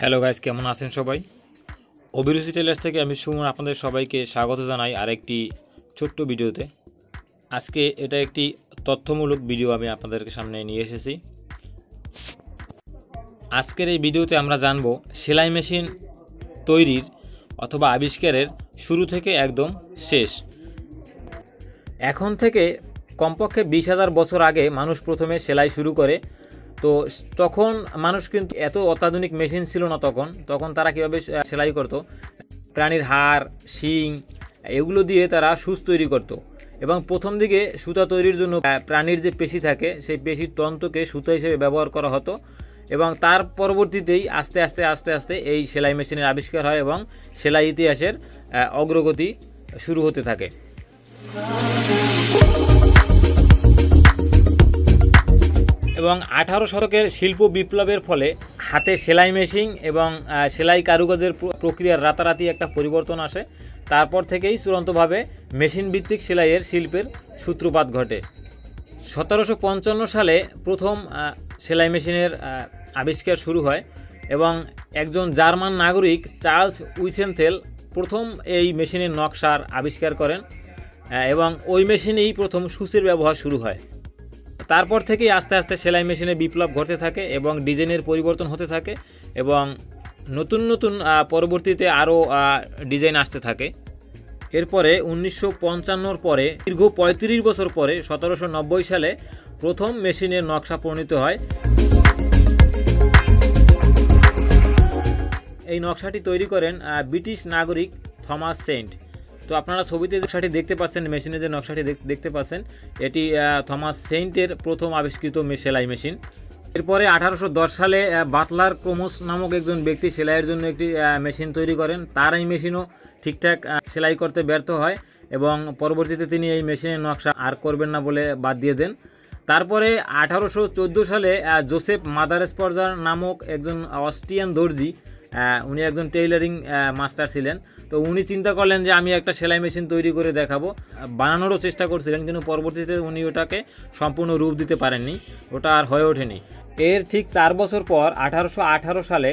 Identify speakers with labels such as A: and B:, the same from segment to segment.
A: Hello guys কেমন আছেন সবাই? অভিরুচি টেলার্স থেকে আমি সুমন আপনাদের সবাইকে স্বাগত জানাই আরেকটি ছোট্ট ভিডিওতে। আজকে এটা একটি তথ্যমূলক ভিডিও আমি আপনাদের সামনে নিয়ে এসেছি। আজকের এই ভিডিওতে আমরা জানব সেলাই মেশিন তৈরির অথবা আবিষ্কারের শুরু থেকে একদম শেষ। এখন থেকে কমপক্ষে বিশ হাজার বছর আগে মানুষ প্রথমে সেলাই শুরু করে তো তখন মানুষ কিন্তু এত অত্যাধুনিক মেশিন ছিল না তখন তখন তারা কীভাবে সেলাই করত? প্রাণীর হাড়, শিং, এগুলো দিয়ে তারা সুচ তৈরি করত। এবং প্রথম দিকে সুতা তৈরির জন্য প্রাণীর যে পেশি থাকে, সেই পেশির তন্ত্রকে সুতা হিসেবে ব্যবহার করা হতো। এবং তার পরবর্তীতেই আস্তে আস্তে আস্তে আস্তে এই সেলাই মেশিনের আবিষ্কার হয় এবং সেলাই ইতিহাসের অগ্রগতি শুরু হতে থাকে। এবং আঠারো শতকের শিল্প বিপ্লবের ফলে হাতে সেলাই মেশিন এবং সেলাই কারুকাজের প্রক্রিয়ার রাতারাতি একটা পরিবর্তন আসে। তারপর থেকেই চূড়ান্তভাবে মেশিন ভিত্তিক সেলাইয়ের শিল্পের সূত্রপাত ঘটে। সতেরোশো পঞ্চান্ন সালে প্রথম সেলাই মেশিনের আবিষ্কার শুরু হয় এবং একজন জার্মান নাগরিক চার্লস উইসেনথেল প্রথম এই মেশিনের নকশার আবিষ্কার করেন এবং ওই মেশিনেই প্রথম সূচের ব্যবহার শুরু হয়। তারপর থেকেই আস্তে আস্তে সেলাই মেশিনে বিপ্লব ঘটতে থাকে এবং ডিজাইনের পরিবর্তন হতে থাকে এবং নতুন নতুন পরবর্তীতে আরও ডিজাইন আসতে থাকে। এরপরে উনিশশো পঞ্চান্নর পরে, দীর্ঘ পঁয়ত্রিশ বছর পরে, সতেরোশো নব্বই সালে প্রথম মেশিনের নকশা প্রণীত হয়। এই নকশাটি তৈরি করেন ব্রিটিশ নাগরিক থমাস সেন্ট। তো আপনারা ছবিতে যে নকশাটি দেখতে পাচ্ছেন মেশিনে যে নকশাটি দেখ- দেখতে পাচ্ছেন এটি থমাস সেন্টের প্রথম আবিষ্কৃত সেলাই মেশিন। এরপরে আঠারোশো দশ সালে আহ, বাটলার ক্রোমোস নামক একজন ব্যক্তি সেলাইয়ের জন্য একটি মেশিন তৈরি করেন। তার এই মেশিনও ঠিকঠাক সেলাই করতে ব্যর্থ হয় এবং পরবর্তীতে তিনি এই মেশিনের নকশা আর করবেন না বলে বাদ দিয়ে দেন। তারপরে আঠারোশো চোদ্দ সালে জোসেফ মাদারেসপর্জার নামক একজন অস্ট্রিয়ান দর্জি উনি একজন টেইলারিং মাস্টার ছিলেন। তো উনি চিন্তা করলেন যে আমি একটা সেলাই মেশিন তৈরি করে দেখাবো। বানানোরও চেষ্টা করছিলেন, কিন্তু পরবর্তীতে উনি ওটাকে সম্পূর্ণ রূপ দিতে পারেননি। ওটা আর হয়ে ওঠেনি। এর ঠিক চার বছর পর আঠারোশো আঠারো সালে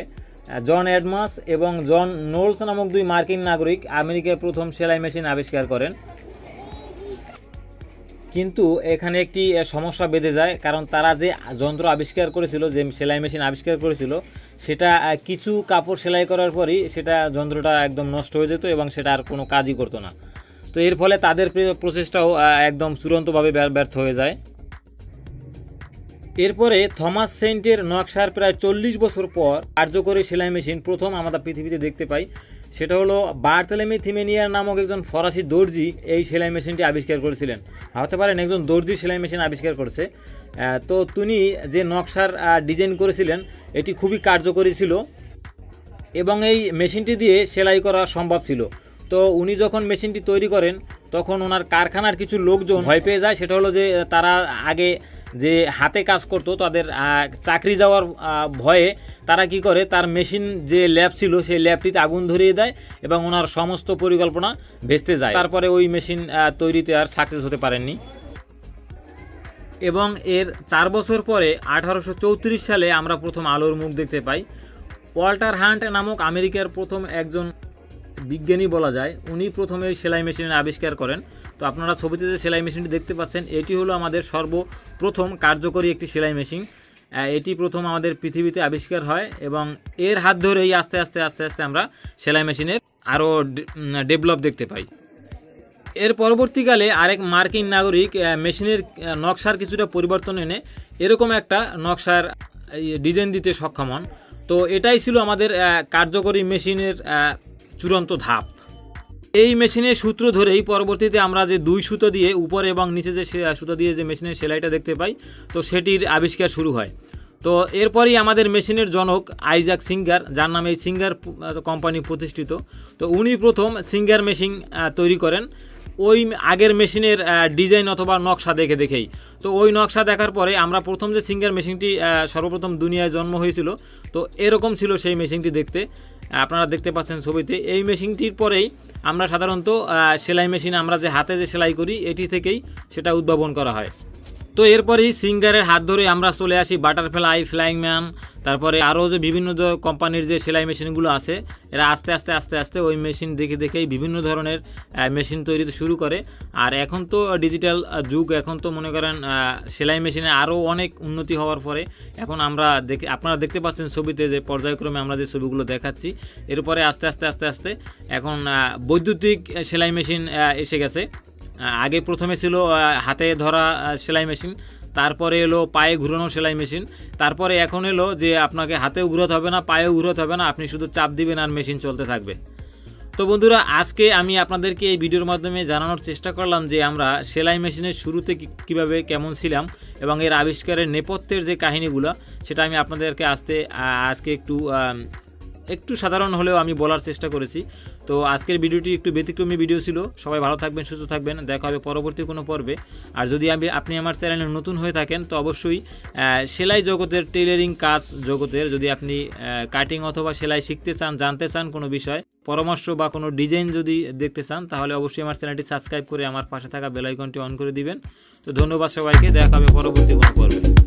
A: জন অ্যাডমাস এবং জন নোলস নামক দুই মার্কিন নাগরিক আমেরিকায় প্রথম সেলাই মেশিন আবিষ্কার করেন। কিন্তু এখানে একটি সমস্যা বেঁধে যায়, কারণ তারা যে যন্ত্র আবিষ্কার করেছিল, যে সেলাই মেশিন আবিষ্কার করেছিল, সেটা কিছু কাপড় সেলাই করার পরই সেটা যন্ত্রটা একদম নষ্ট হয়ে যেত এবং সেটা আর কোনো কাজই করতো না। তো এর ফলে তাদের প্রে- প্রচেষ্টাও একদম চূড়ান্তভাবে ব্যর- ব্যর্থ হয়ে যায়। এরপরে থমাস সেন্টের নকশার প্রায় চল্লিশ বছর পর কার্যকরী সেলাই মেশিন প্রথম আমরা পৃথিবীতে দেখতে পাই। সেটা হলো বার্তেলেমি থিমেনিয়ার নামক একজন ফরাসি দর্জি এই সেলাই মেশিনটি আবিষ্কার করেছিলেন। ভাবতে পারেন, একজন দর্জি সেলাই মেশিন আবিষ্কার করছে। তো তিনি যে নকশার ডিজাইন করেছিলেন, এটি খুবই কার্যকরী ছিল এবং এই মেশিনটি দিয়ে সেলাই করা সম্ভব ছিল। তো উনি যখন মেশিনটি তৈরি করেন, তখন ওনার কারখানার কিছু লোকজন ভয় পেয়ে যায়। সেটা হলো যে, তারা আগে যে হাতে কাজ করতো, তাদের চাকরি যাওয়ার ভয়ে তারা কি করে, তার মেশিন যে ল্যাব ছিল, সেই ল্যাবটিতে আগুন ধরিয়ে দেয় এবং ওনার সমস্ত পরিকল্পনা ভেস্তে যায়। তারপরে ওই মেশিন তৈরিতে আর সাকসেস হতে পারেননি। এবং এর চার বছর পরে, আঠারোশো চৌত্রিশ সালে আমরা প্রথম আলোর মুখ দেখতে পাই। ওয়াল্টার হান্ট নামক আমেরিকার প্রথম একজন বিজ্ঞানী বলা যায়, উনি প্রথমে সেলাই মেশিনের আবিষ্কার করেন। তো আপনারা ছবিতে যে সেলাই মেশিনটি দেখতে পাচ্ছেন, এটি হলো আমাদের সর্বপ্রথম কার্যকরী একটি সেলাই মেশিন। এটি প্রথম আমাদের পৃথিবীতে আবিষ্কার হয় এবং এর হাত ধরেই আস্তে আস্তে আস্তে আস্তে আমরা সেলাই মেশিনের আরও ডেভেলপ দেখতে পাই। এর পরবর্তীকালে আরেক মার্কিন নাগরিক মেশিনের নকশার কিছুটা পরিবর্তন এনে এরকম একটা নকশার ডিজাইন দিতে সক্ষম হন। তো এটাই ছিল আমাদের কার্যকরী মেশিনের চূড়ান্ত ধাপ। এই মেশিনের সূত্র ধরেই পরবর্তীতে আমরা যে দুই সুতো দিয়ে উপরে এবং নিচে যে সুতো দিয়ে যে মেশিনের সেলাইটা দেখতে পাই, তো সেটির আবিষ্কার শুরু হয়। তো এরপরই আমাদের মেশিনের জনক আইজাক সিঙ্গার, যার নামে এই সিঙ্গার কোম্পানি প্রতিষ্ঠিত। তো উনি প্রথম সিঙ্গার মেশিন তৈরি করেন। ওই আগের মেশিনের ডিজাইন অথবা নকশা দেখে দেখেই। তো ওই নকশা দেখার পরে আমরা প্রথম যে সিঙ্গার মেশিনটি সর্বপ্রথম দুনিয়ায় জন্ম হয়েছিল, তো এরকম ছিল সেই মেশিনটি দেখতে। আপনারা দেখতে পাচ্ছেন ছবিতে। এই মেশিনটির পরেই আমরা সাধারণত সেলাই মেশিন আমরা যে হাতে যে সেলাই করি, এটি থেকেই সেটা উদ্ভাবন করা হয়। তো এরপরেই সিঙ্গারের হাত ধরে আমরা চলে আসি বাটারফ্লাই ফ্লাইং ম্যান, তারপরে আরও যে বিভিন্ন কোম্পানির যে সেলাই মেশিনগুলো আছে, এরা আস্তে আস্তে আস্তে আস্তে ওই মেশিন দেখে দেখেই বিভিন্ন ধরনের মেশিন তৈরি শুরু করে। আর এখন তো ডিজিটাল যুগ, এখন তো মনে করেন সেলাই মেশিনে আরও অনেক উন্নতি হওয়ার পরে এখন আমরা দেখে আপনারা দেখতে পাচ্ছেন ছবিতে যে পর্যায়ক্রমে আমরা যে ছবিগুলো দেখাচ্ছি। এরপরে আস্তে আস্তে আস্তে আস্তে এখন বৈদ্যুতিক সেলাই মেশিন এসে গেছে। আগে প্রথমে ছিল হাতে ধরা সেলাই মেশিন, তারপরে এলো পায়ে ঘুরানো সেলাই মেশিন, তারপরে এখন এলো যে আপনাকে হাতেও ঘুরাতে হবে না, পায়েও ঘুরাতে হবে না, আপনি শুধু চাপ দিবেন আর মেশিন চলতে থাকবে। তো বন্ধুরা, আজকে আমি আপনাদেরকে এই ভিডিওর মাধ্যমে জানানোর চেষ্টা করলাম যে আমরা সেলাই মেশিনের শুরুতে কীভাবে কেমন ছিলাম এবং এর আবিষ্কারের নেপথ্যের যে কাহিনীগুলো, সেটা আমি আপনাদেরকে আসতে আজকে একটু একটু সাধারণ হলেও আমি বলার চেষ্টা করেছি। তো আজকের ভিডিওটি একটু ব্যতিক্রমী ভিডিও ছিল। সবাই ভালো থাকবেন, সুস্থ থাকবেন। দেখা হবে পরবর্তী কোনো পর্বে। আর যদি আমি, আপনি আমার চ্যানেলে নতুন হয়ে থাকেন, তো অবশ্যই সেলাই জগতের টেলারিং কাজ জগতের যদি আপনি কাটিং অথবা সেলাই শিখতে চান, জানতে চান কোনো বিষয়, পরামর্শ বা কোনো ডিজাইন যদি দেখতে চান, তাহলে অবশ্যই আমার চ্যানেলটি সাবস্ক্রাইব করে আমার পাশে থাকা বেল আইকনটি অন করে দিবেন। তো ধন্যবাদ সবাইকে, দেখা হবে পরবর্তী কোনো পর্বে।